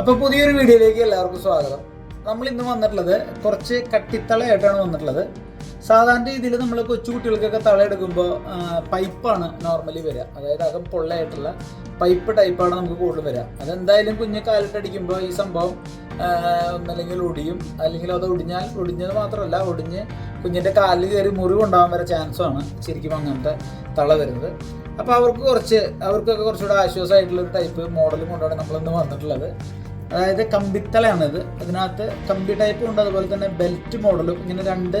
അപ്പോൾ പുതിയൊരു വീഡിയോയിലേക്ക് എല്ലാവർക്കും സ്വാഗതം. നമ്മൾ ഇന്ന് വന്നിട്ടുള്ളത് കുറച്ച് കട്ടിത്തളയായിട്ടാണ് വന്നിട്ടുള്ളത്. സാധാരണ രീതിയിൽ നമ്മൾ കൊച്ചു കുട്ടികൾക്കൊക്കെ തളയെടുക്കുമ്പോൾ പൈപ്പാണ് നോർമലി വരിക. അതായത് അകം പൊള്ളയായിട്ടുള്ള പൈപ്പ് ടൈപ്പാണ് നമുക്ക് കൂടുതൽ വരിക. അതെന്തായാലും കുഞ്ഞ് കാലിട്ടടിക്കുമ്പോൾ ഈ സംഭവം അല്ലെങ്കിൽ ഒടിയും അല്ലെങ്കിൽ അത് ഒടിഞ്ഞാൽ ഒടിഞ്ഞത് മാത്രമല്ല ഒടിഞ്ഞ് കുഞ്ഞിന്റെ കാലിൽ കയറി മുറിവുണ്ടാകാൻ വരെ ചാൻസാണ് ശരിക്കും അങ്ങനത്തെ തള വരുന്നത്. അപ്പോൾ അവർക്ക് കുറച്ച് അവർക്കൊക്കെ കുറച്ചുകൂടെ ആശ്വാസമായിട്ടുള്ള ഒരു ടൈപ്പ് മോഡൽ കൊണ്ടാണ് നമ്മളിന്ന് വന്നിട്ടുള്ളത്. അതായത് കമ്പിത്തളയാണിത്. അതിനകത്ത് കമ്പി ടൈപ്പും ഉണ്ട്. അതുപോലെ തന്നെ ബെൽറ്റ് മോഡലും ഇങ്ങനെ രണ്ട്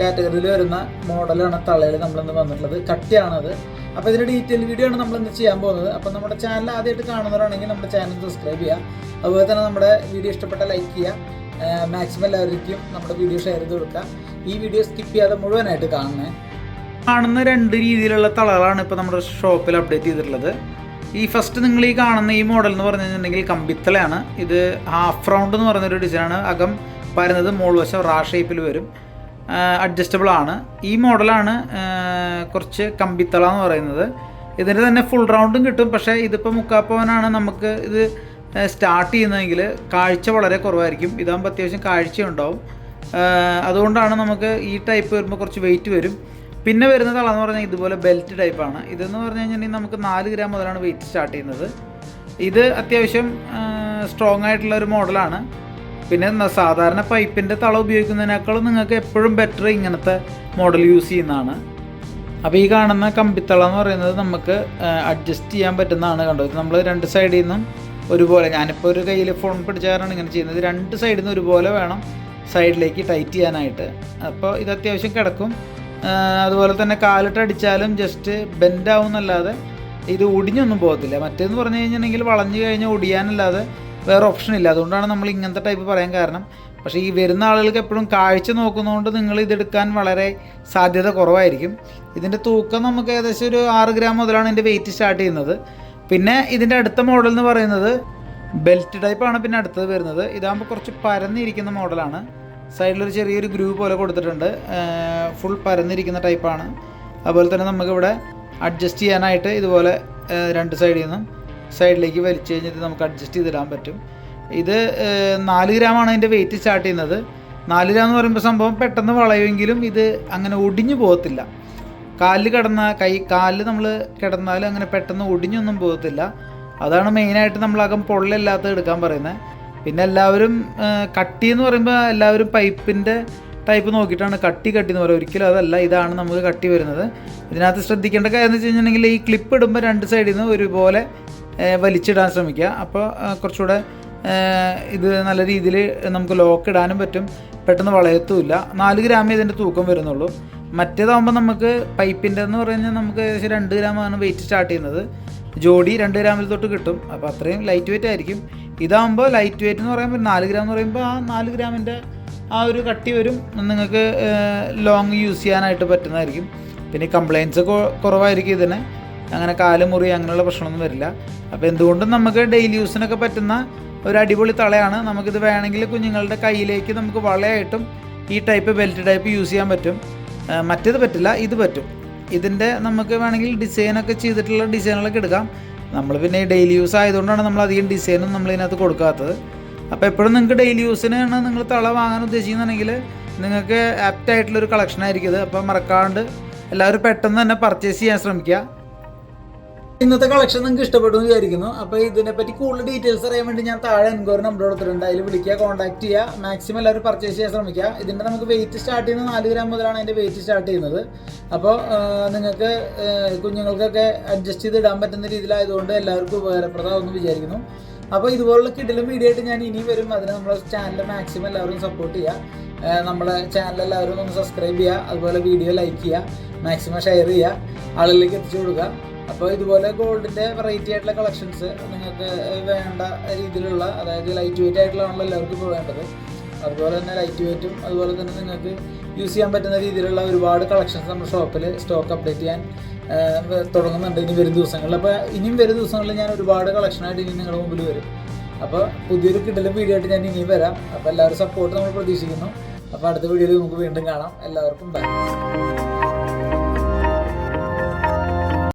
കാറ്റഗറിയിൽ വരുന്ന മോഡലാണ് തളയിൽ നമ്മളിന്ന് വന്നിട്ടുള്ളത്. കട്ടിയാണത്. അപ്പോൾ ഇതിന്റെ ഡീറ്റെയിൽ വീഡിയോ ആണ് നമ്മളിന്ന് ചെയ്യാൻ പോകുന്നത്. അപ്പോൾ നമ്മുടെ ചാനൽ ആദ്യമായിട്ട് കാണുന്നവരാണെങ്കിൽ നമ്മുടെ ചാനൽ സബ്സ്ക്രൈബ് ചെയ്യുക അതുപോലെ തന്നെ നമ്മുടെ വീഡിയോ ഇഷ്ടപ്പെട്ട ലൈക്ക് ചെയ്യുക മാക്സിമം എല്ലാവർക്കും നമ്മുടെ വീഡിയോ ഷെയർ ചെയ്ത് കൊടുക്കുക ഈ വീഡിയോ സ്കിപ്പ് ചെയ്യാതെ മുഴുവനായിട്ട് കാണണേ. കാണുന്ന രണ്ട് രീതിയിലുള്ള തളകളാണ് ഇപ്പോൾ നമ്മുടെ ഷോപ്പിൽ അപ്ഡേറ്റ് ചെയ്തിട്ടുള്ളത്. ഈ ഫസ്റ്റ് നിങ്ങൾ ഈ കാണുന്ന ഈ മോഡൽ എന്ന് പറഞ്ഞു കഴിഞ്ഞിട്ടുണ്ടെങ്കിൽ കമ്പിത്തലയാണ് ഇത് ഹാഫ് റൗണ്ട് എന്ന് പറയുന്നൊരു ഡിസൈനാണ് അകം വരുന്നത് മോൾവശം റാ ഷേപ്പിൽ വരും. അഡ്ജസ്റ്റബിൾ ആണ്. ഈ മോഡലാണ് കുറച്ച് കമ്പിത്തള എന്ന് പറയുന്നത്. ഇതിന് തന്നെ ഫുൾ റൗണ്ടും കിട്ടും. പക്ഷേ ഇതിപ്പോൾ മുക്കാപ്പവനാണ് നമുക്ക് ഇത് സ്റ്റാർട്ട് ചെയ്യുന്നതെങ്കിൽ കാഴ്ച വളരെ കുറവായിരിക്കും. ഇതാകുമ്പോൾ അത്യാവശ്യം കാഴ്ചയുണ്ടാവും. അതുകൊണ്ടാണ് നമുക്ക് ഈ ടൈപ്പ് വരുമ്പോൾ കുറച്ച് വെയിറ്റ് വരും. പിന്നെ വരുന്ന എന്ന് പറഞ്ഞാൽ ഇതുപോലെ ബെൽറ്റ് ടൈപ്പാണ് ഇതെന്ന് പറഞ്ഞു കഴിഞ്ഞിട്ടുണ്ടെങ്കിൽ നമുക്ക് നാല് ഗ്രാം മുതലാണ് വെയിറ്റ് സ്റ്റാർട്ട് ചെയ്യുന്നത്. ഇത് അത്യാവശ്യം സ്ട്രോങ് ആയിട്ടുള്ള ഒരു മോഡലാണ് പിന്നെ സാധാരണ പൈപ്പിന്റെ തള ഉപയോഗിക്കുന്നതിനേക്കാളും നിങ്ങൾക്ക് എപ്പോഴും ബെറ്റർ ഇങ്ങനത്തെ മോഡൽ യൂസ് ചെയ്യുന്നതാണ്. അപ്പോൾ ഈ കാണുന്ന കമ്പിത്തള എന്ന് പറയുന്നത് നമുക്ക് അഡ്ജസ്റ്റ് ചെയ്യാൻ പറ്റുന്നതാണ് കണ്ടത് നമ്മൾ രണ്ട് സൈഡിൽ നിന്നും ഒരുപോലെ ഞാനിപ്പോൾ ഒരു കയ്യിൽ ഫോൺ പിടിച്ചാറാണ് ഇങ്ങനെ ചെയ്യുന്നത്. രണ്ട് സൈഡിൽ നിന്ന് ഒരുപോലെ വേണം സൈഡിലേക്ക് ടൈറ്റ് ചെയ്യാനായിട്ട്. അപ്പോൾ ഇത് അത്യാവശ്യം കിടക്കും. അതുപോലെ തന്നെ കാലിട്ട് അടിച്ചാലും ജസ്റ്റ് ബെൻഡ് ആവുന്നല്ലാതെ ഇത് ഒടിഞ്ഞൊന്നും പോകത്തില്ല. മറ്റേന്ന് പറഞ്ഞു കഴിഞ്ഞിട്ടുണ്ടെങ്കിൽ വളഞ്ഞു കഴിഞ്ഞാൽ ഒടിയാനല്ലാതെ വേറെ ഓപ്ഷൻ ഇല്ല. അതുകൊണ്ടാണ് നമ്മൾ ഇങ്ങനത്തെ ടൈപ്പ് പറയാൻ കാരണം. പക്ഷേ ഈ വരുന്ന ആളുകൾക്ക് എപ്പോഴും കാഴ്ച നോക്കുന്നതുകൊണ്ട് നിങ്ങൾ ഇതെടുക്കാൻ വളരെ സാധ്യത കുറവായിരിക്കും. ഇതിന്റെ തൂക്കം നമുക്ക് ഏകദേശം ഒരു ആറ് ഗ്രാം മുതലാണ് ഇതിന്റെ വെയിറ്റ് സ്റ്റാർട്ട് ചെയ്യുന്നത്. പിന്നെ ഇതിന്റെ അടുത്ത മോഡൽ എന്ന് പറയുന്നത് ബെൽറ്റ് ടൈപ്പാണ് പിന്നെ അടുത്തത് വരുന്നത്. ഇതാകുമ്പോൾ കുറച്ച് പരന്നിരിക്കുന്ന മോഡലാണ് സൈഡിലൊരു ചെറിയൊരു ഗ്രൂ പോലെ കൊടുത്തിട്ടുണ്ട്. ഫുൾ പരന്നിരിക്കുന്ന ടൈപ്പാണ് അതുപോലെ തന്നെ നമുക്കിവിടെ അഡ്ജസ്റ്റ് ചെയ്യാനായിട്ട് ഇതുപോലെ രണ്ട് സൈഡിൽ നിന്നും സൈഡിലേക്ക് വലിച്ചു കഴിഞ്ഞിട്ട് നമുക്ക് അഡ്ജസ്റ്റ് ചെയ്തിടാൻ പറ്റും. ഇത് നാല് ഗ്രാമാണ് അതിന്റെ വെയിറ്റ് സ്റ്റാർട്ട് ചെയ്യുന്നത്. നാല് ഗ്രാം എന്ന് പറയുമ്പോൾ സംഭവം പെട്ടെന്ന് വളയുമെങ്കിലും ഇത് അങ്ങനെ ഒടിഞ്ഞു പോകത്തില്ല. കാലിൽ കിടന്ന കൈ കാലിൽ നമ്മൾ കിടന്നാൽ അങ്ങനെ പെട്ടെന്ന് ഒടിഞ്ഞൊന്നും പോകത്തില്ല. അതാണ് മെയിനായിട്ട് നമ്മളകം പൊള്ളല്ലാത്തത് എടുക്കാൻ പറയുന്നത് പിന്നെ എല്ലാവരും കട്ടി എന്ന് പറയുമ്പോൾ എല്ലാവരും പൈപ്പിന്റെ ടൈപ്പ് നോക്കിയിട്ടാണ് കട്ടി കട്ടി എന്ന് പറയുക ഒരിക്കലും അതല്ല ഇതാണ് നമുക്ക് കട്ടി വരുന്നത്. ഇതിനകത്ത് ശ്രദ്ധിക്കേണ്ട കാര്യം എന്ന് വെച്ച് കഴിഞ്ഞിട്ടുണ്ടെങ്കിൽ ഈ ക്ലിപ്പ് ഇടുമ്പോൾ രണ്ട് സൈഡിൽ നിന്ന് ഒരുപോലെ വലിച്ചിടാൻ ശ്രമിക്കുക. അപ്പോൾ കുറച്ചുകൂടെ ഇത് നല്ല രീതിയിൽ നമുക്ക് ലോക്ക് ഇടാനും പറ്റും. പെട്ടെന്ന് വളയത്തുമില്ല. നാല് ഗ്രാമേ ഇതിന്റെ തൂക്കം വരുന്നുള്ളൂ. മറ്റേതാകുമ്പോൾ നമുക്ക് പൈപ്പിന്റെ എന്ന് പറഞ്ഞാൽ നമുക്ക് ഏകദേശം രണ്ട് ഗ്രാമാണ് വെയിറ്റ് സ്റ്റാർട്ട് ചെയ്യുന്നത്. ജോഡി രണ്ട് ഗ്രാമിൽ തൊട്ട് കിട്ടും. അപ്പോൾ അത്രയും ലൈറ്റ് വെയിറ്റ് ആയിരിക്കും. ഇതാകുമ്പോൾ ലൈറ്റ് വെയിറ്റ് എന്ന് പറയുമ്പോൾ നാല് ഗ്രാം എന്ന് പറയുമ്പോൾ ആ നാല് ഗ്രാമിന്റെ ആ ഒരു കട്ടി വരും. നിങ്ങൾക്ക് ലോങ് യൂസ് ചെയ്യാനായിട്ട് പറ്റുന്നതായിരിക്കും. പിന്നെ കംപ്ലയിൻസ് കുറവായിരിക്കും ഇതിന്. അങ്ങനെ കാൽ മുറി അങ്ങനെയുള്ള പ്രശ്നമൊന്നും വരില്ല. അപ്പോൾ എന്തുകൊണ്ടും നമുക്ക് ഡെയിലി യൂസിനൊക്കെ പറ്റുന്ന ഒരു അടിപൊളി തളയാണ്. നമുക്കിത് വേണമെങ്കിൽ കുഞ്ഞുങ്ങളുടെ കയ്യിലേക്ക് നമുക്ക് വളയായിട്ടും ഈ ടൈപ്പ് ബെൽറ്റ് ടൈപ്പ് യൂസ് ചെയ്യാൻ പറ്റും. മറ്റേത് പറ്റില്ല ഇത് പറ്റും. ഇതിന്റെ നമുക്ക് വേണമെങ്കിൽ ഡിസൈനൊക്കെ ചെയ്തിട്ടുള്ള ഡിസൈനുകളൊക്കെ എടുക്കാം. നമ്മൾ പിന്നെ ഡെയിലി യൂസ് ആയതുകൊണ്ടാണ് നമ്മൾ അധികം ഡിസൈനും നമ്മൾ ഇതിനകത്ത് കൊടുക്കാത്തത്. അപ്പോൾ എപ്പോഴും നിങ്ങൾക്ക് ഡെയിലി യൂസിനാണ് നിങ്ങൾ തള വാങ്ങാൻ ഉദ്ദേശിക്കുന്നുണ്ടെങ്കിൽ നിങ്ങൾക്ക് ആപ്റ്റ് ആയിട്ടുള്ളൊരു കളക്ഷൻ ആയിരിക്കും ഇത്. അപ്പോൾ മറക്കാണ്ട് എല്ലാവരും പെട്ടെന്ന് തന്നെ പർച്ചേസ് ചെയ്യാൻ ശ്രമിക്കുക. ഇന്നത്തെ കളക്ഷൻ നിങ്ങൾക്ക് ഇഷ്ടപ്പെട്ടു എന്ന് വിചാരിക്കുന്നു. അപ്പോൾ ഇതിനെപ്പറ്റി കൂടുതൽ ഡീറ്റെയിൽസ് അറിയാൻ വേണ്ടി ഞാൻ താഴെ എൻക്വയറി നമ്പർ കൊടുത്തിട്ടുണ്ട്. അതിൽ വിളിക്കുക കോൺടാക്ട് ചെയ്യുക. മാക്സിമം എല്ലാവരും പർച്ചേസ് ചെയ്യാൻ ശ്രമിക്കുക. ഇതിന്റെ നമുക്ക് വെയിറ്റ് സ്റ്റാർട്ട് ചെയ്യുന്നത് നാല് ഗ്രാം മുതലാണ് അതിന്റെ വെയിറ്റ് സ്റ്റാർട്ട് ചെയ്യുന്നത്. അപ്പോൾ നിങ്ങൾക്ക് കുഞ്ഞുങ്ങൾക്കൊക്കെ അഡ്ജസ്റ്റ് ചെയ്ത് ഇടാൻ പറ്റുന്ന രീതിയിലായതുകൊണ്ട് എല്ലാവർക്കും ഉപകാരപ്രദമാകുമെന്ന് വിചാരിക്കുന്നു. അപ്പോൾ ഇതുപോലുള്ള കിടിലും വീഡിയോ ആയിട്ട് ഞാൻ ഇനി വരും. അതിന് നമ്മുടെ ചാനൽ മാക്സിമം എല്ലാവരും സപ്പോർട്ട് ചെയ്യുക. നമ്മുടെ ചാനൽ എല്ലാവരും ഒന്ന് സബ്സ്ക്രൈബ് ചെയ്യുക. അതുപോലെ വീഡിയോ ലൈക്ക് ചെയ്യുക. മാക്സിമം ഷെയർ ചെയ്യുക. ആളുകളിലേക്ക് എത്തിച്ചു കൊടുക്കുക. അപ്പോൾ ഇതുപോലെ ഗോൾഡിന്റെ വെറൈറ്റി ആയിട്ടുള്ള കളക്ഷൻസ് നിങ്ങൾക്ക് വേണ്ട രീതിയിലുള്ള അതായത് ലൈറ്റ് വെയിറ്റ് ആയിട്ടുള്ളതാണല്ലോ എല്ലാവർക്കും ഇപ്പോൾ വേണ്ടത്. അതുപോലെ തന്നെ ലൈറ്റ് വെയിറ്റും അതുപോലെ തന്നെ നിങ്ങൾക്ക് യൂസ് ചെയ്യാൻ പറ്റുന്ന രീതിയിലുള്ള ഒരുപാട് കളക്ഷൻസ് നമ്മുടെ ഷോപ്പിൽ സ്റ്റോക്ക് അപ്ഡേറ്റ് ചെയ്യാൻ തുടങ്ങുന്നുണ്ട് ഇനി വരും ദിവസങ്ങളിൽ. അപ്പോൾ ഇനിയും വരും ദിവസങ്ങളിൽ ഞാൻ ഒരുപാട് കളക്ഷനായിട്ട് ഇനി നിങ്ങളുടെ മുമ്പിൽ വരും. അപ്പോൾ പുതിയൊരു കിട്ടലും വീഡിയോ ആയിട്ട് ഞാൻ ഇനിയും വരാം. അപ്പോൾ എല്ലാവരും സപ്പോർട്ട് നമ്മൾ പ്രതീക്ഷിക്കുന്നു. അപ്പോൾ അടുത്ത വീഡിയോയിൽ നമുക്ക് വീണ്ടും കാണാം. എല്ലാവർക്കും ബൈ